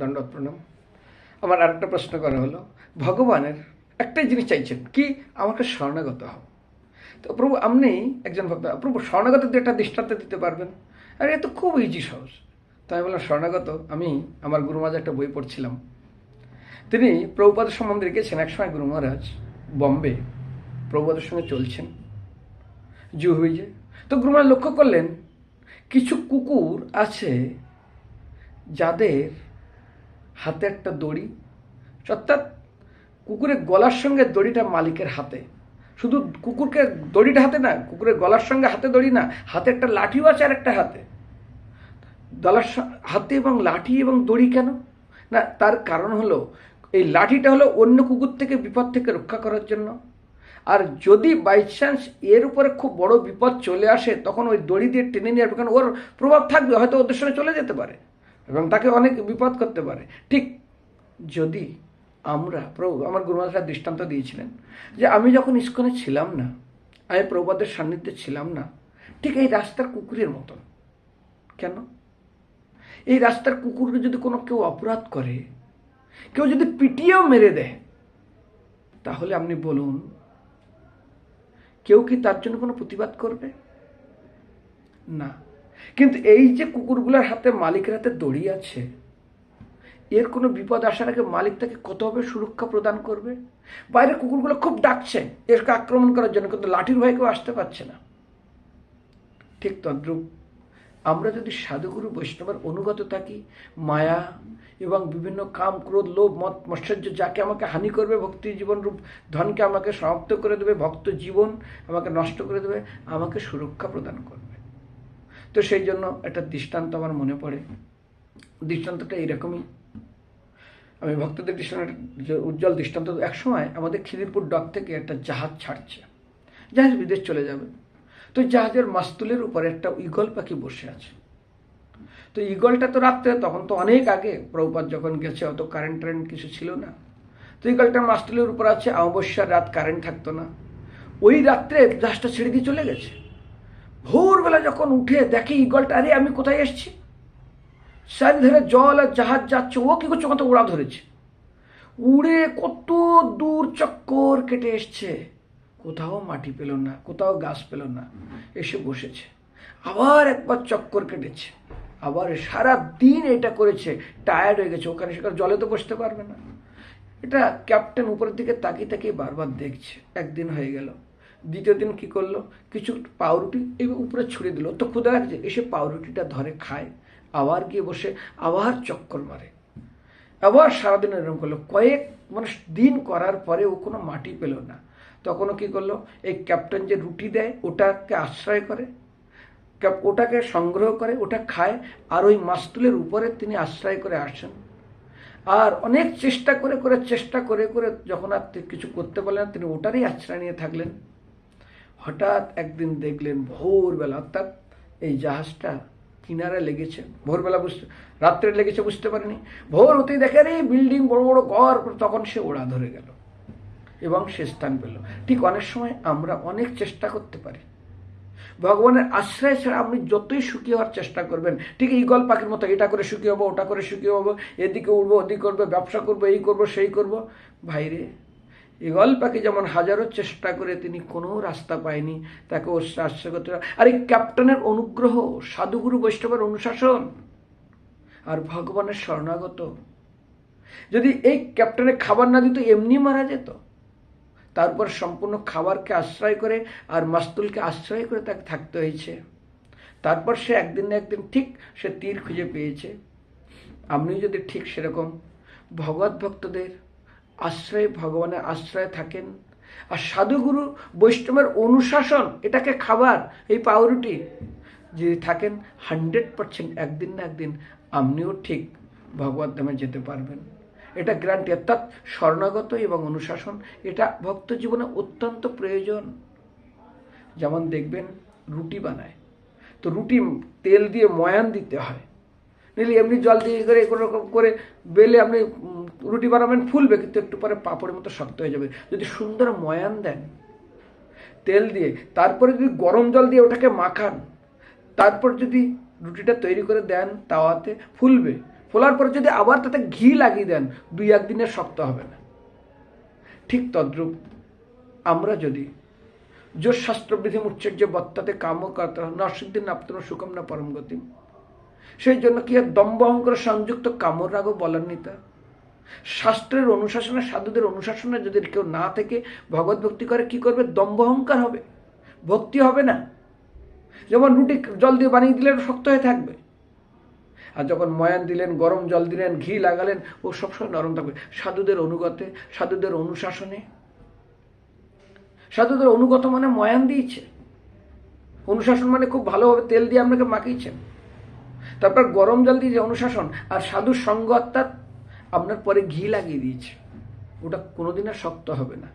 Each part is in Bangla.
দণ্ডত প্রণাম আমার আরেকটা প্রশ্ন করা হলো, ভগবানের একটাই জিনিস চাইছেন, কি? আমাকে শরণাগত হও। তো প্রভু, আপনি একজন ভক্ত, প্রভু শরণাগত দিয়ে একটা দৃষ্টান্ত দিতে পারবেন? আর, এ তো খুব ইজি সহজ। তো আমি বললাম শরণাগত আমি আমার গুরু মহারাজ একটা বই পড়ছিলাম। তিনি প্রভুপাদের সম্বন্ধে লিখেছেন একসময় গুরু মহারাজ বম্বে প্রভুপাদের সঙ্গে চলছেন। জু হয়ে তো গুরু মহারাজ লক্ষ্য করলেন, কিছু কুকুর আছে যাদের হাতে একটা দড়ি। অর্থাৎ কুকুরের গলার সঙ্গে দড়িটা মালিকের হাতে। শুধু কুকুরকে দড়িটা হাতে না, কুকুরের গলার সঙ্গে হাতে দড়ি না, হাতে একটা লাঠিও আছে আর একটা হাতে। গলার হাতে এবং লাঠি এবং দড়ি কেন? না, তার কারণ হলো, এই লাঠিটা হলো অন্য কুকুর থেকে, বিপদ থেকে রক্ষা করার জন্য। আর যদি বাই চান্স এর উপরে খুব বড় বিপদ চলে আসে, তখন ওই দড়ি দিয়ে টেনে নিয়ে কারণ ওর প্রভাব থাকবে, হয়তো ওদের সঙ্গে চলে যেতে পারে। এবং তাকে অনেক বিপদ করতে পারে। ঠিক যদি আমরা, প্রভু, আমার গুরুমাতা দৃষ্টান্ত দিয়েছিলেন যে আমি যখন ইস্কনে ছিলাম না, আমি প্রভুপাদের সান্নিধ্যে ছিলাম না, ঠিক এই রাস্তার কুকুরের মতন। কেন? এই রাস্তার কুকুরকে যদি কোনো কেউ অপরাধ করে, কেউ যদি পিটিয়েও মেরে দেয়, তাহলে আপনি বলুন, কেউ কি তার জন্য কোনো প্রতিবাদ করবে? না। কিন্তু এই যে কুকুরগুলোর হাতে মালিকের হাতে দড়ি আছে, এর কোনো বিপদ আসার আগে মালিক তাকে কতভাবে সুরক্ষা প্রদান করবে? বাইরে কুকুরগুলো খুব ডাকছে এরকে আক্রমণ করার জন্য, কিন্তু লাঠির ভয় কেউ আসতে পারছে না। ঠিক তদ্রূপ আমরা যদি সাধুগুরু বৈষ্ণবের অনুগত থাকি, মায়া এবং বিভিন্ন কাম, ক্রোধ, লোভ, মত, মৎসর্য যাকে আমাকে হানি করবে, ভক্তি জীবন রূপ ধনকে আমাকে সমাপ্ত করে দেবে, ভক্ত জীবন আমাকে নষ্ট করে দেবে, আমাকে সুরক্ষা প্রদান করবে। তো সেই জন্য একটা দৃষ্টান্ত আমার মনে পড়ে। দৃষ্টান্তটা এইরকমই আমি ভক্তদের দৃষ্টান্ত উজ্জ্বল দৃষ্টান্ত, একসময় আমাদের খিদিরপুর ডক থেকে একটা জাহাজ ছাড়ছে। জাহাজ বিদেশ চলে যাবে। তো জাহাজের মাস্তুলের উপরে একটা ইগল পাখি বসে আছে। তো ইগলটা তো রাত্রে, তখন তো অনেক আগে প্রভুপাত যখন গেছে, অত কারেন্ট টারেন্ট কিছু ছিল না। তো ইগলটা মাস্তুলের উপর আছে, অমাবস্যার রাত কারেন্ট থাকতো না। ওই রাত্রে জাহাজটা ছেড়ে দিয়ে চলে গেছে। ভোরবেলা যখন উঠে দেখে ইগলটা আরে আমি কোথায় এসেছি? চারিধারে জল আর জাহাজ যাচ্ছে, ও কি করছে কত উড়া ধরেছে। উড়ে কত দূর চক্কর কেটে এসছে। কোথাও মাটি পেল না, কোথাও গাছ পেল না, এসে বসেছে। আবার একবার চক্কর কেটেছে। আবার সারা দিন এটা করেছে টায়ার্ড হয়ে গেছে, ওখানে সেখানে জলে তো বসতে পারবে না। এটা ক্যাপ্টেন উপরের দিকে তাকিয়ে তাকিয়ে বারবার দেখছে। একদিন হয়ে গেল। দ্বিতীয় দিন কি করল? কিছু পাউরুটি এই উপরে ছুড়ে দিল। তো ক্ষুদা লাগছে, এসে পাউরুটিটা ধরে খায়। আবার গিয়ে বসে, আবার চক্কর মারে। আবার সারাদিন এরকম করল। কয়েক মানে দিন করার পরে ও কোনো মাটি পেল না। তখনও কি করল? এই ক্যাপ্টেন যে রুটি দেয়, ওটাকে আশ্রয় করে। ওটাকে সংগ্রহ করে, ওটা খায়। আর ওই মাস্তুলের উপরে তিনি আশ্রয় করে আসেন। আর অনেক চেষ্টা করে করে, চেষ্টা করে করে যখন আর কিছু করতে পারলেন তিনি ওটারই আশ্রয় নিয়ে থাকলেন। হঠাৎ একদিন দেখলেন ভোরবেলা, অর্থাৎ এই জাহাজটা কিনারে লেগেছে। ভোরবেলা বুঝতে, রাত্রে লেগেছে বুঝতে পারেনি। ভোর হতেই দেখে রে, বিল্ডিং বড় বড় ঘর, তখন সে ওড়া ধরে গেল এবং সে স্থান পেল। ঠিক অনেক সময় আমরা অনেক চেষ্টা করতে পারি। ভগবানের আশ্রয় ছাড়া আপনি যতই সুখী হওয়ার চেষ্টা করবেন, ঠিক ইগল পাখির মতো, এটা করে সুখী হব, ওটা করে সুখী হব, এদিকে উঠবো ওদিকে করব, ব্যবসা করব, এই করব, সেই করব। ভাইরে ইগল পাখি যেমন হাজারো চেষ্টা করে তিনি কোনো রাস্তা পায়নি, তাকে ও আশ্রয় করতে। আর এই ক্যাপ্টেনের অনুগ্রহ সাধুগুরু বৈষ্ণবের অনুশাসন আর ভগবানের শরণাগত। যদি এই ক্যাপ্টেনে খাবার না দিত, এমনি মারা যেত। তারপর সম্পূর্ণ খাবারকে আশ্রয় করে আর মাস্তুলকে আশ্রয় করে তাকে থাকতে হয়েছে। তারপর সে একদিন না একদিন ঠিক সে তীর খুঁজে পেয়েছে। আপনি যদি ঠিক সেরকম ভগবত ভক্তদের আশ্রয়ে, ভগবানের আশ্রয়ে থাকেন। আর সাধুগুরু বৈষ্ণবের অনুশাসন, এটাকে খাবার, এই পাউরুটি, যদি থাকেন হান্ড্রেড পার্সেন্ট একদিন না একদিন আপনিও ঠিক ভগবত ধামে যেতে পারবেন। এটা গ্যারান্টি অর্থাৎ স্বর্ণাগত এবং অনুশাসন, এটা ভক্ত জীবনে অত্যন্ত প্রয়োজন। যেমন দেখবেন রুটি বানায়। তো রুটি তেল দিয়ে ময়ান দিতে হয়। নিলে এমনি জল দিয়ে করে কোনো রকম করে বেলে আপনি রুটি বানাবেন, ফুলবে, কিন্তু একটু পরে পাঁপড়ের মতো শক্ত হয়ে যাবে। যদি সুন্দর ময়ান দেন, তেল দিয়ে, তারপরে যদি গরম জল দিয়ে ওটাকে মাখান, তারপর যদি রুটিটা তৈরি করে দেন তাওয়াতে, ফুলবে। ফোলার পরে যদি আবার তাতে ঘি লাগিয়ে দেন, দুই একদিনের শক্ত হবে না। ঠিক তদ্রূপ আমরা যদি যোর শাস্ত্রবিধি মুচ্চর্য বত্তাতে কাম কর্তা নরসিদ্ধির নাপ্তন সুকম না পরম গতি সেই জন্য কি আর দম্ভ অহংকার সংযুক্ত কামর রাগও বলার নিতা শাস্ত্রের অনুশাসনে, সাধুদের অনুশাসনে যদি কেউ না থেকে ভগবত ভক্তি করে, কি করবে? দম্ভ অহংকার হবে। ভক্তি হবে না। যেমন রুটি জল দিয়ে বানিয়ে দিলে শক্ত হয়ে থাকবে। আর যখন ময়ান দিলেন, গরম জল দিলেন, ঘি লাগালেন, ও সবসময় নরম থাকবে। সাধুদের অনুগতে, সাধুদের অনুশাসনে। সাধুদের অনুগত মানে ময়ান দিয়েছে। অনুশাসন মানে খুব ভালোভাবে তেল দিয়ে আপনাকে মাখিয়েছেন। তারপর গরম জল দিয়ে যে অনুশাসন আর সাধুর সঙ্গ অর্থাৎ আপনার পরে ঘি লাগিয়ে দিয়েছে, ওটা কোনোদিন আর শক্ত হবে না।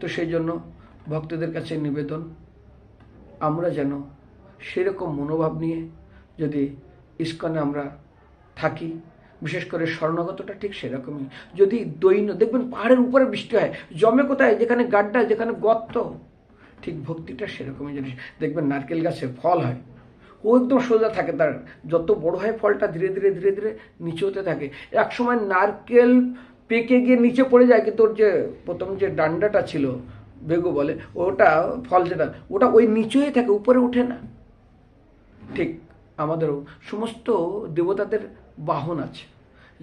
তো সেই জন্য ভক্তদের কাছে নিবেদন, আমরা যেন সেরকম মনোভাব নিয়ে যদি ইস্কনে আমরা থাকি, বিশেষ করে স্বর্ণগতটা ঠিক সেরকমই। যদি দৈন্য, দেখবেন পাহাড়ের উপরে বৃষ্টি হয়, জমে কোথায়? যেখানে গাড্ডা, যেখানে গর্ত, ঠিক ভক্তিটা সেরকমই জিনিস। দেখবেন নারকেল গাছে ফল হয়। ও একদম সোজা থাকে, তার যত বড় হয় ফলটা ধীরে ধীরে ধীরে ধীরে নিচে হতে থাকে। একসময় নারকেল পেকে গিয়ে নিচে পড়ে যায়, কিন্তু ওর যে প্রথম যে ডান্ডাটা ছিল, বেগু বলে, ওটা ফল যেটা, ওটা ওই নিচেই থাকে, উপরে ওঠে না। ঠিক আমাদেরও সমস্ত দেবতাদের বাহন আছে,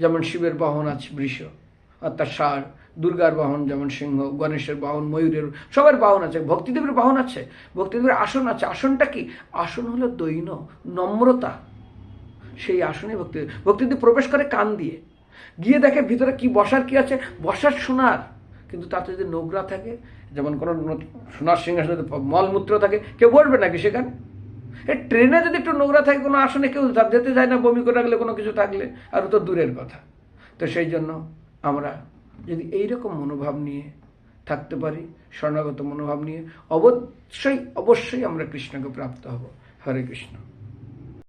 যেমন শিবের বাহন আছে, বৃষ। অর্থাৎ ষাঁড় দুর্গার বাহন যেমন সিংহ, গণেশের বাহন, ময়ূরের, সবার বাহন আছে, ভক্তিদেবের বাহন আছে, ভক্তিদেবের আসন আছে। আসনটা কি? আসন হলো দৈন, নম্রতা। সেই আসনে ভক্তি, ভক্তিদেব প্রবেশ করে কান দিয়ে। গিয়ে দেখে ভিতরে কি বসার, কি আছে? বসার সোনার। কিন্তু তাতে যদি নোংরা থাকে, যেমন কোনো সোনার সিংহাসনে মলমূত্র থাকে, কেউ বলবে নাকি সেখানে? এই ট্রেনে যদি একটু নোংরা থাকে, কোনো আসনে কেউ যেতে যায় না, বমি করে রাখলে কোনো কিছু থাকলে, আর তো দূরের কথা। তো সেই জন্য আমরা যদি এইরকম মনোভাব নিয়ে থাকতে পারি স্বর্ণাগত মনোভাব নিয়ে, অবশ্যই অবশ্যই আমরা কৃষ্ণকে প্রাপ্ত হব। হরে কৃষ্ণ।